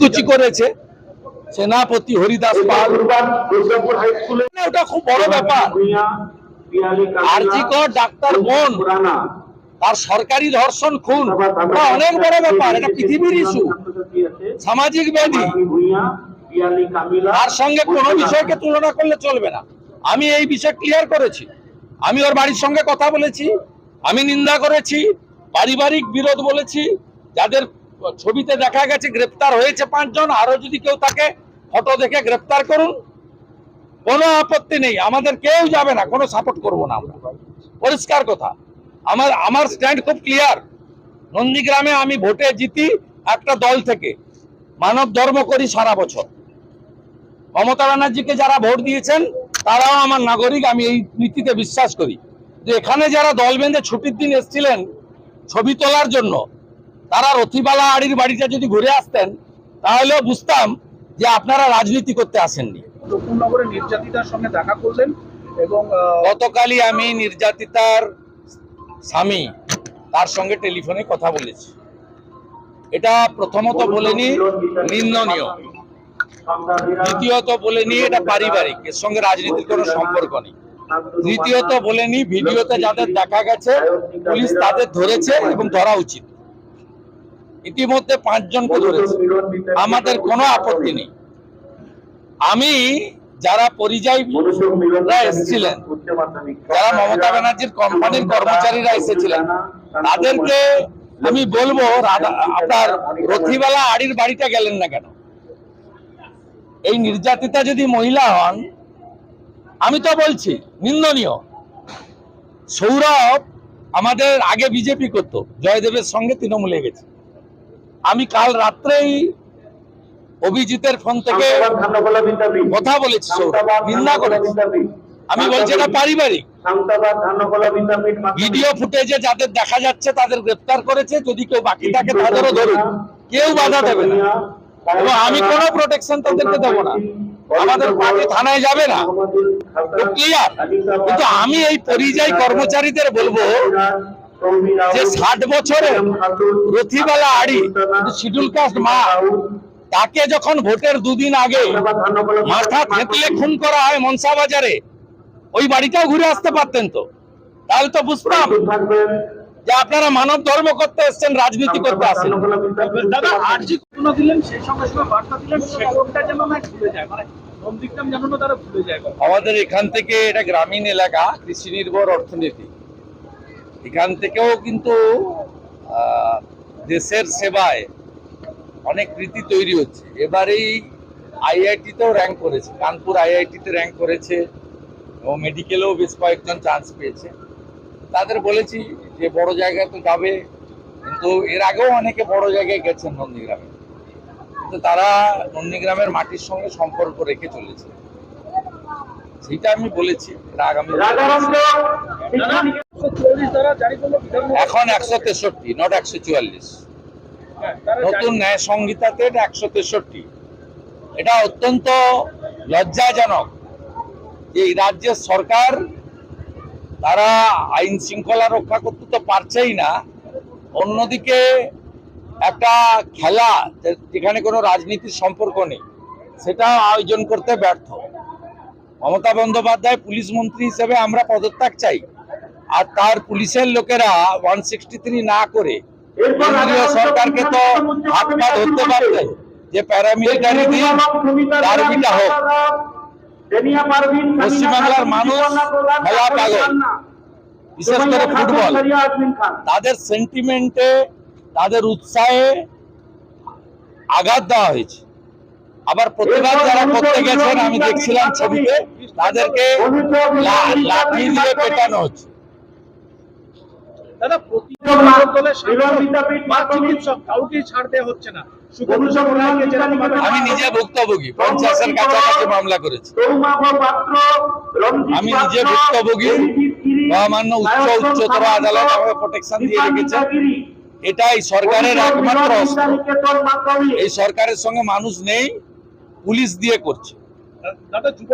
কুচি করেছে। সেনাপতি হরিদাস পাল। ওটা খুব বড় ব্যাপার। আরজিকর ডাক্তার বোন তার সরকারি ধর্ষণ খুন ওটা অনেক বড় ব্যাপার। এটা পৃথিবীর ইস্যু সামাজিক ব্যাধি। তার সঙ্গে কোনো বিষয়কে তুলনা করলে চলবে না। আমি এই বিষয় ক্লিয়ার করেছি। আমি ওর বাড়ির সঙ্গে কথা বলেছি। আমি নিন্দা করেছি। পারিবারিক বিরোধ বলেছি। যাদের ছবিতে দেখা গেছে গ্রেপ্তার হয়েছে পাঁচজন আরও যদি কেউ তাকে ফটো দেখে গ্রেপ্তার করুন। কোনো আপত্তি নেই, আমাদের কেউ যাবে না, কোনো সাপোর্ট করব না আমরা। পরিষ্কার কথা। আমার আমার স্ট্যান্ড খুব ক্লিয়ার নন্দীগ্রামে আমি ভোটে জিতি একটা দল থেকে। মানব ধর্ম করি সারা বছর। মমতা ব্যানার্জিকে যারা ভোট দিয়েছেন, তারাও আমার নাগরিক, আমি এই নীতিতে বিশ্বাস করি। যে এখানে যারা দল বেঁধে ছুটির দিন এসেছিলেন, ছবি তোলার জন্য তারা রথিবালা আড়ির বাড়িটা যদি ঘুরে আসতেন তাহলেও বুঝতাম যে আপনারা রাজনীতি করতে আসেননি। নতুননগরে নির্যাতিতার সঙ্গে দেখা করলেন এবং গতকালই আমি নির্যাতিতার স্বামী তার সঙ্গে টেলিফোনে কথা বলেছি। এটা প্রথমত বলেনি নিন্দনীয়। দ্বিতীয়ত বলেনি এটা পারিবারিক এর সঙ্গে রাজনীতির কোনো সম্পর্ক নেই। তৃতীয়ত বলেনি ভিডিওতে যাদের দেখা গেছে পুলিশ তাদের ধরেছে এবং ধরা উচিত। ইতিমধ্যে পাঁচজনকে ধরেছে। আমাদের কোনো আপত্তি নেই। আমি যারা পরিযায়ী এসেছিলেন যারা মমতা ব্যানার্জির কোম্পানির কর্মচারীরা এসেছিলেন তাদেরকে আমি বলব আপনার রথিবালা আড়ির বাড়িতে গেলেন না কেন? এই নির্যাতিতা যদি মহিলা হন আমি তো বলছি নিন্দনীয়। সৌরভ আমাদের আগে বিজেপি করতো জয়দেবের সঙ্গে তৃণমূলে গেছে। আমি কাল রাত্রেই অভিজিতের ফোন থেকে কথা বলেছি নিন্দা করেছি। আমি বলছি এটা পারিবারিক। ভিডিও ফুটেজে যাদের দেখা যাচ্ছে তাদের গ্রেফতার করেছে। যদি কেউ বাকি থাকে তাদেরও ধরুন। কেউ বাধা দেবে না। এবং আমি কোনো প্রোটেকশন তাদেরকে দেবো না। আমাদের পার্টি থানায় যাবে না। ক্লিয়ার কিন্তু আমি এই পরিযায়ী কর্মচারীদের বলব যে ষাট বছরে রথিবালা আড়ি শিডিউল কাস্ট মা তাকে যখন ভোটের দুদিন আগে মাথা থেতলে খুন করা হয় মনসা বাজারে ওই বাড়িটাও ঘুরে আসতে পারতেন তো। তাহলে তো বুঝতাম যে আপনারা মানব ধর্ম করতে এসছেন রাজনীতি করতে আসেন। দাদা আরজি ঘটনা দিলেন সেই সঙ্গে সঙ্গে বার্তা দিলেন সেখানটা যেন না ভুলে যায় মানে। আমাদের এখান থেকে এটা গ্রামীণ এলাকা কৃষি নির্ভর অর্থনীতি। এখান থেকেও কিন্তু দেশের সেবায় অনেক কৃতি তৈরি হচ্ছে। এবারেই আইআইটিতেও র্যাঙ্ক করেছে। কানপুর আইআইটিতে র্যাঙ্ক করেছে এবং মেডিকেলেও বেশ কয়েকজন চান্স পেয়েছে। তাদের বলেছি যে বড় জায়গায় তো যাবে, কিন্তু এর আগেও অনেকে বড় জায়গায় গেছেন নন্দীগ্রামে। কিন্তু তারা নন্দীগ্রামের মাটির সঙ্গে সম্পর্ক রেখে চলেছে। সেটা আমি বলেছি আগামী এখন একশো তেষট্টি নট একশো চুয়াল্লিশ। নতুন ন্যায় সংহিতাতে একশো তেষট্টি। এটা অত্যন্ত লজ্জাজনক এই রাজ্যের সরকার, তারা আইন শৃঙ্খলা রক্ষা করতে তো পারছেই না। অন্যদিকে একটা খেলা যেখানে কোনো রাজনীতির সম্পর্ক নেই, সেটা আয়োজন করতে ব্যর্থ। মমতা বন্দ্যোপাধ্যায় পুলিশ মন্ত্রী হিসেবে আমরা পদত্যাগ চাই। আর তার পুলিশের লোকেরা ওয়ান না করে কেন্দ্রীয় সরকারকে তো হাত পা ধরতে পারতেন যে প্যারামিলিটারি দিয়ে ডার্বিটা হোক। পশ্চিমবাংলার মানুষ খেলা পাগল। বিশেষ করে ফুটবল। তাদের সেন্টিমেন্টে তাদের উৎসাহে আঘাত দেওয়া হয়েছে। আবার প্রতিবাদ যারা করতে গেছেন আমি দেখছিলাম ছবিতে তাদেরকে লাঠি দিয়ে পেটানো হচ্ছে। দাদা ছাড় দেওয়া হচ্ছে না। আমি নিজে ভুক্তভোগী পঞ্চাশের কাছাকাছি মামলা করেছি। আমি নিজে ভুক্তভোগী মহামান্য উচ্চ উচ্চতর আদালত আমাকে প্রোটেকশন দিয়ে রেখেছে এটাই সরকারের একমাত্র এই সরকারের সঙ্গে মানুষ নেই পুলিশ দিয়ে করছে। দাদা যুব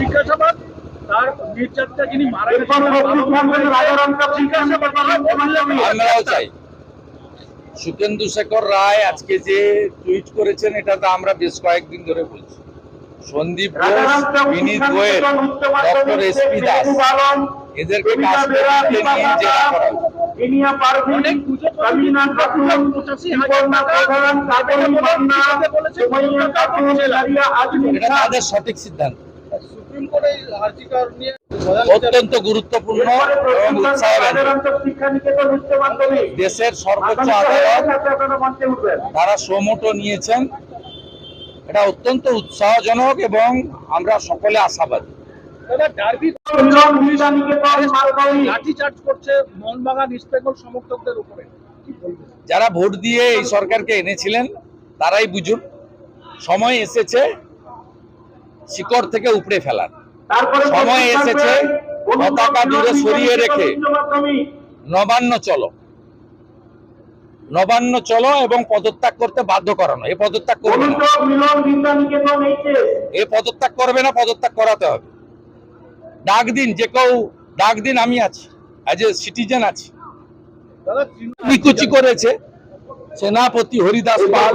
জিজ্ঞাসাবাদ আমরাও চাই। সুকেন্দু শেখর রায় আজকে যে টুইট করেছেন এটা তো আমরা বেশ কয়েকদিন ধরে বলছি। Sandip Ghosh Vineet Goel doctor S P Das এদেরকে তাদের সঠিক সিদ্ধান্ত। অত্যন্ত গুরুত্বপূর্ণ এবং দেশের সর্বোচ্চ আদালত তারা সমোটো নিয়েছেন। এটা অত্যন্ত উৎসাহজনক এবং আমরা সকলে আশাবাদী। যারা ভোট দিয়ে এই সরকারকে এনেছিলেন তারাই বুঝুন। সময় এসেছে শিকড় থেকে উপড়ে ফেলার সময় এসেছে পতাকা দূরে সরিয়ে রেখে। নবান্ন চলো। নবান্ন চলো এবং পদত্যাগ করতে বাধ্য করানো। এ পদত্যাগ করবে না। এ পদত্যাগ করবে না পদত্যাগ করাতে হবে। ডাক দিন যে কেউ ডাক দিন আমি আছি অ্যাজ এ সিটিজেন আছি। নিকুচি করেছে। সেনাপতি হরিদাস পাল।